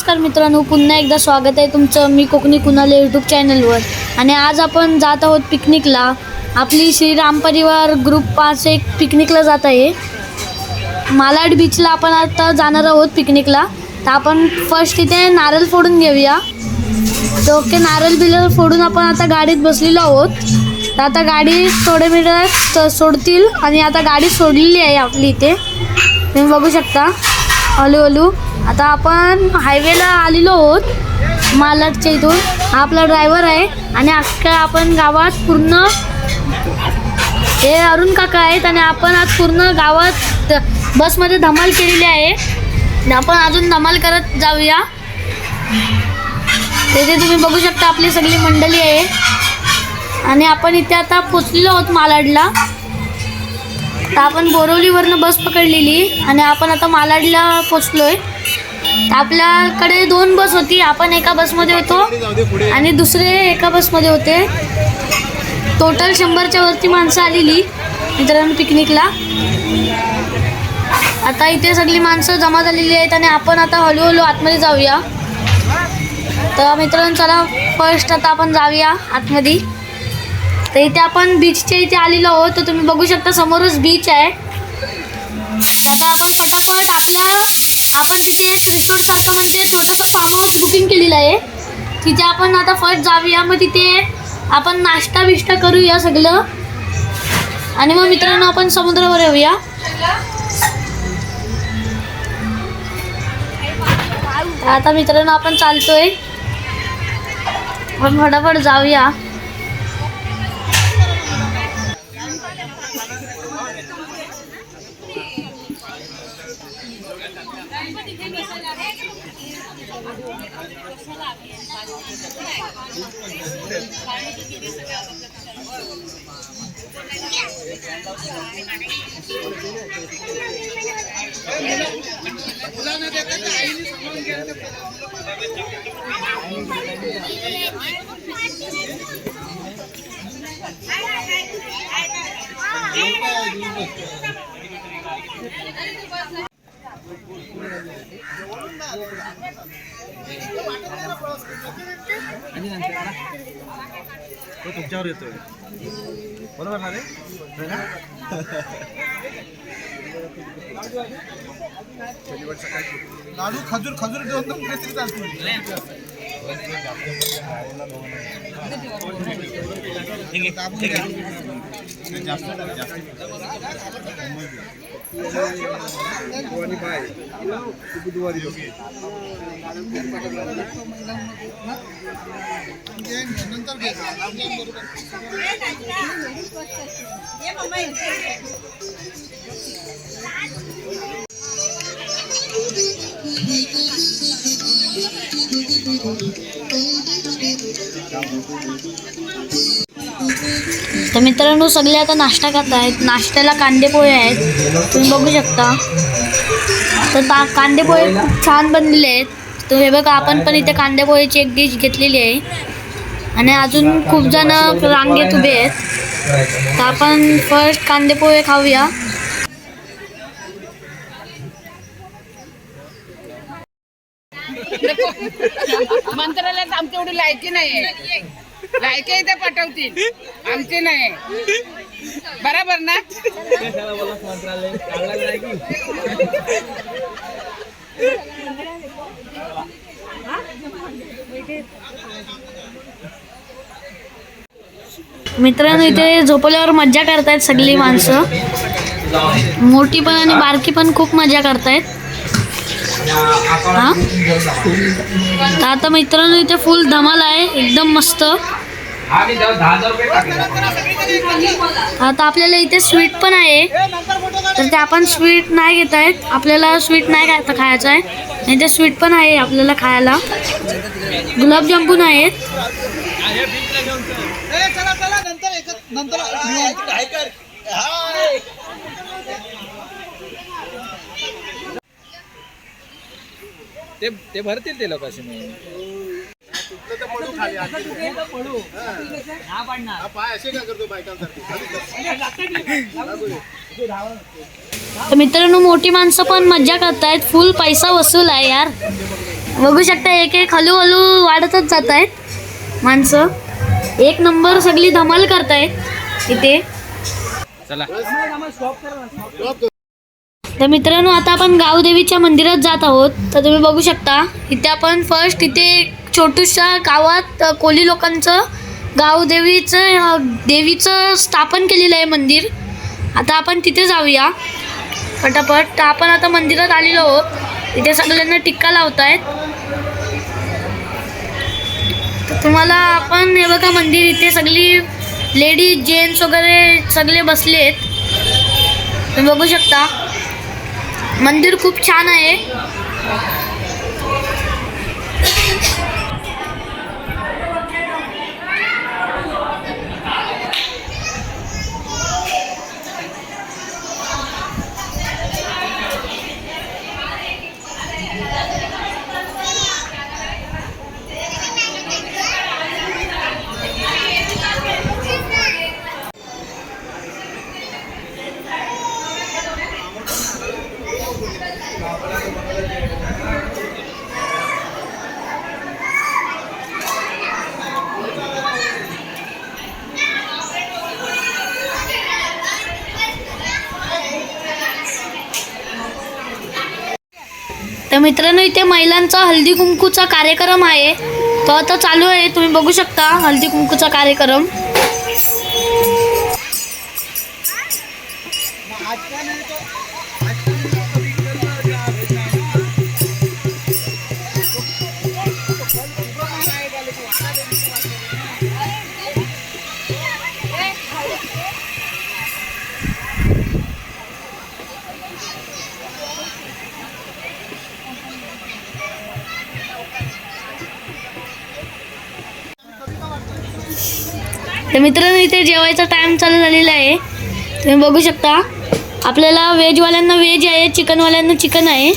नमस्कार मित्रांनो पुन्हा एकदा स्वागत आहे तुमचं मी कोकणी कुणाल यूट्यूब चॅनलवर आणि आज आपण जात आहोत पिकनिकला. आपली श्रीराम परिवार ग्रुप पाच एक पिकनिकला जात आहे. मालाड बीचला आपण आता जाणार आहोत पिकनिकला. तर आपण फर्स्ट तिथे नारळ फोडून घेऊया. तर ओके नारळ बिरळ फोडून आपण आता गाडीत बसलेलो आहोत. तर आता गाडी थोडे मिनिटात सोडतील आणि आता गाडी सोडलेली आहे आपली इथे. तुम्ही बघू शकता. हळूहळू. आता आपण हायवेला आलेलो आहोत मालाडच्या इथून. हा आपला ड्रायव्हर आहे आणि अख्खा आपण गावात पूर्ण हे अरुण काका आहेत आणि आपण आज पूर्ण गावात बसमध्ये धमाल केलेली आहे. आपण अजून धमाल करत जाऊया. तिथे तुम्ही बघू शकता आपली सगळी मंडळी आहे. आणि आपण इथे आता पोचलेलो आहोत मालाडला. तर आपण बोरवलीवरनं बस पकडलेली आणि आपण आता मालाडला पोचलो आहे आपल्याकडे दोन बस होती. आपण एका बसमध्ये होतो आणि दुसरे एका बसमध्ये होते. टोटल शंभरच्या वरती माणसं आलेली. मित्रांनो पिकनिकला. आता इथे सगळी माणसं जमा झालेली आहेत आणि आपण आता हळूहळू आतमध्ये जाऊया. तर मित्रांनो चला फर्स्ट आता आपण जाऊया आतमध्ये. तर इथे आपण बीचच्या इथे आलेलो आहोत. तर तुम्ही बघू शकता समोरच बीच आहे. तर आता आपण फटाफट आपल्या आपण तिथे एक रिसॉर्टसारखं म्हणजे छोटंसं फार्म हाऊस बुकिंग केलेलं आहे. तिथे आपण आता फर्स्ट जाऊया. मग तिथे आपण नाश्ता बिष्टा करूया सगळं. आणि मग मित्रांनो आपण समुद्रावर येऊया. आता मित्रांनो आपण चालतोय. आपण फटाफट जाऊया. मुलांना देखा तर आईने सांगून गेलं तर तो तुमच्यावर येतोय. बरोबर ना रे? लाडू खजूर खजूर देऊन तर जास्त नंतर तर मित्रांनो सगळे आता नाश्ता करत आहेत. नाश्त्याला कांदेपोहे आहेत. तुम्ही बघू शकता. तर ता कांदेपोहे खूप छान बनलेले आहेत. तर हे बघा आपण पण इथे कांदेपोहेची एक डिश घेतलेली आहे. आणि अजून खूप जण रांगेत उभे आहेत. तर आपण फर्स्ट कांदेपोहे खाऊया. आमची एवढी लायकी नाही लायकी ते पटवतील आमची नाही बरोबर ना? मित्रांनो इथे झोपल्यावर मज्जा करतायत सगळी माणसं. मोठी पण आणि बारकी पण खूप मजा करतायत. हां? तर आता मित्रांनो इथे फुल धमाल आहे. एकदम मस्त. आता आपल्याला इथे स्वीट पण आहे. तर ते आपण स्वीट नाही घेत आहेत. आपल्याला स्वीट नाही खायचं खायचं आहे. इथे स्वीट पण आहे आपल्याला खायला. गुलाबजामुन आहेत. नंतर एकच नंतर ते ते भरतील ते लोक असे पाय असे का करतो बायकांसाठी तर मित्रांनो मोठी माणसं पण मज्जा करतायत. फुल पैसा वसूल आहे यार. बघू शकता एक एक हळूहळू वाढतच जात आहेत माणसं. एक नंबर सगळी धमाल करतायत इथे. चला. तर मित्रांनो आता आपण गावदेवीच्या मंदिरात जात आहोत. तर तुम्ही बघू शकता इथे आपण फर्स्ट इथे छोटूशा गावात कोली लोकांचं गावदेवीचं देवीचं स्थापन केलेलं आहे मंदिर. आता आपण तिथे जाऊया. पटापट तर आपण आता मंदिरात आलेलो आहोत. इथे सगळ्यांना टिक्का लावत तर तुम्हाला आपण हे बघा मंदिर इथे सगळी लेडीज जेंट्स वगैरे सगळे बसले आहेत तुम्ही बघू शकता. मंदिर खूप छान आहे. मित्रांनो इथे महिलांचा हल्दी कुंकूचा कार्यक्रम आहे. तो आता चालू आहे. तुम्ही बघू शकता हल्दी कुंकूचा कार्यक्रम. तर मित्रांनो इथे जेवायचा टाइम चालू झालेला आहे. तुम्ही बघू शकता आपल्याला व्हेजवाल्यांना व्हेज आहे चिकनवाल्यांना चिकन आहे.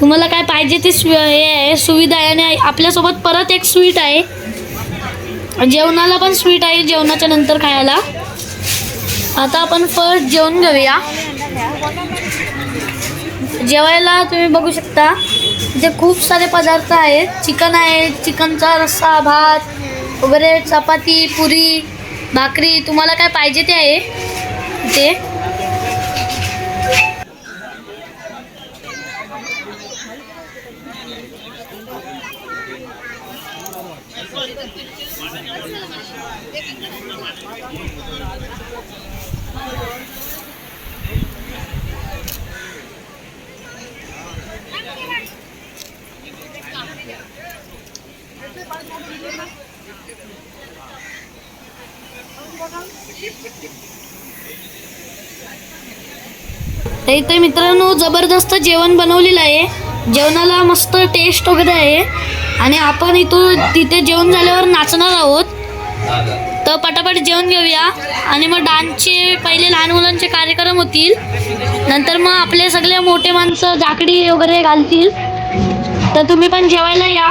तुम्हाला काय पाहिजे ते हे आहे सुविधा आहे आणि आपल्यासोबत परत एक स्वीट आहे. जेवणाला पण स्वीट आहे जेवणाच्या नंतर खायला. आता आपण फर्स्ट जेवण घेऊया. जेवायला तुम्ही बघू शकता. इथे खूप सारे पदार्थ आहेत. चिकन आहे चिकनचा रस्सा भात वगैरे चपाती पुरी भाकरी. तुम्हाला काय पाहिजे ते आहे? इथे. इथे मित्रांनो जबरदस्त जेवण बनवलेलं आहे. जेवणाला मस्त टेस्ट वगैरे आहे. आणि आपण इथून तिथे जेवण झाल्यावर नाचणार आहोत. तर पटापट जेवण घेऊया. आणि मग डान्सचे पहिले लहान मुलांचे कार्यक्रम होतील. नंतर मग आपले सगळे मोठे माणसं जाकडी वगैरे घालतील. तर तुम्ही पण जेवायला या.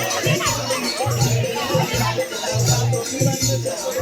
Thank you.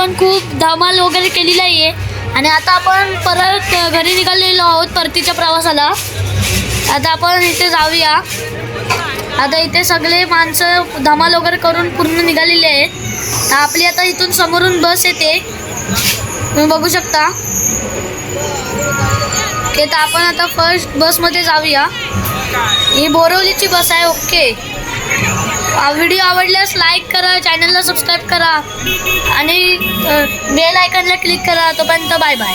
आपण खूप धमाल वगैरे केलेली आहे आणि आता आपण परत घरी निघालेलो आहोत परतीच्या प्रवासाला. आता आपण इथे जाऊया. आता इथे सगळे माणसं धमाल वगैरे करून पूर्ण निघालेले आहेत. तर आपली आता इथून समोरून बस येते. तुम्ही बघू शकता. ओके तर आपण आता फर्स्ट बसमध्ये जाऊया. ही बोरवलीची बस आहे ओके व्हिडिओ आवडल्यास लाईक करा चॅनलला सबस्क्राईब करा आणि बेल आयकनला क्लिक करा. तोपर्यंत बाय बाय.